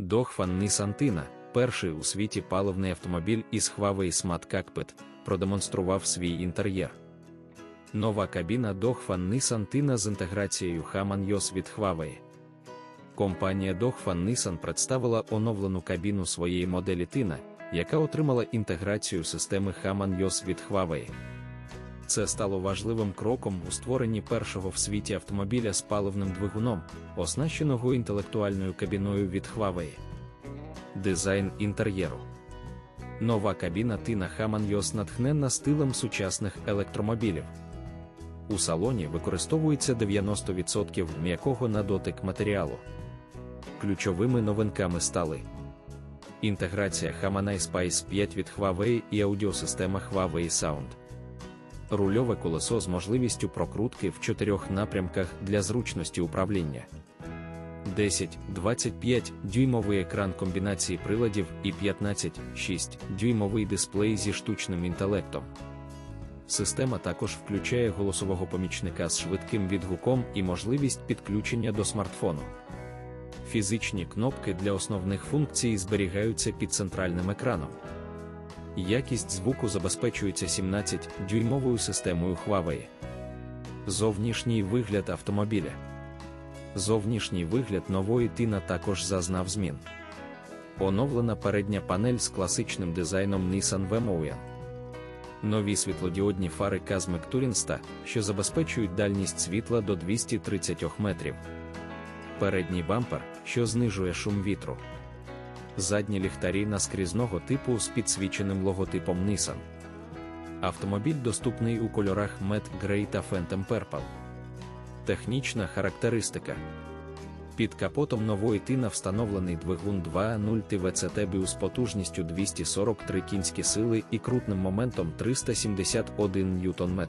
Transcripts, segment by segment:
Дохфан Tina, перший у світі паливний автомобіль із Huawei Smart Cockpit, продемонстрував свій інтер'єр. Нова кабіна Дохфан Tina з інтеграцією Haman YOS від Huawei. Компанія Dogfan Nissan представила оновлену кабіну своєї моделі Tina, яка отримала інтеграцію системи Haman YOS від Huawei. Це стало важливим кроком у створенні першого в світі автомобіля з паливним двигуном, оснащеного інтелектуальною кабіною від Huawei. Дизайн інтер'єру. Нова кабіна Haman YOS натхненна стилем сучасних електромобілів. У салоні використовується 90% м'якого на дотик матеріалу. Ключовими новинками стали інтеграція Hamana Spice 5 від Huawei і аудіосистема Huawei Sound. Рульове колесо з можливістю прокрутки в чотирьох напрямках для зручності управління. 10-25 дюймовий екран комбінації приладів і 15-6 дюймовий дисплей зі штучним інтелектом. Система також включає голосового помічника з швидким відгуком і можливість підключення до смартфону. Фізичні кнопки для основних функцій зберігаються під центральним екраном. Якість звуку забезпечується 17-дюймовою системою Huawei. Зовнішній вигляд автомобіля. Зовнішній вигляд нової Тина також зазнав змін. Оновлена передня панель з класичним дизайном Nissan Vemoyan. Нові світлодіодні фари Cosmic Touringsta, що забезпечують дальність світла до 230 метрів. Передній бампер, що знижує шум вітру. Задні ліхтарі наскрізного типу з підсвіченим логотипом Nissan. Автомобіль доступний у кольорах Matte Grey та Phantom Purple. Технічна характеристика. Під капотом нової тина встановлений двигун 2.0 ТВЦТ з потужністю 243 кінські сили і крутним моментом 371 Нм.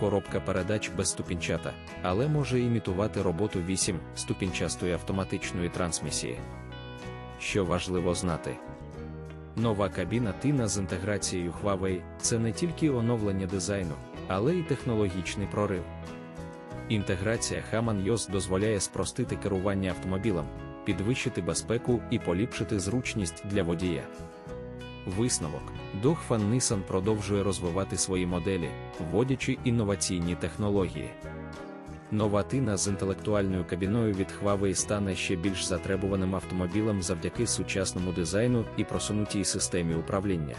Коробка передач безступінчата, але може імітувати роботу 8 ступінчастої автоматичної трансмісії. Що важливо знати. Нова кабіна Тина з інтеграцією Huawei це не тільки оновлення дизайну, але й технологічний прорив. Інтеграція Haman YOS дозволяє спростити керування автомобілем, підвищити безпеку і поліпшити зручність для водія. Висновок Dogfan Nissan продовжує розвивати свої моделі, вводячи інноваційні технології. Нова тина з інтелектуальною кабіною від Huawei стане ще більш затребуваним автомобілем завдяки сучасному дизайну і просунутій системі управління.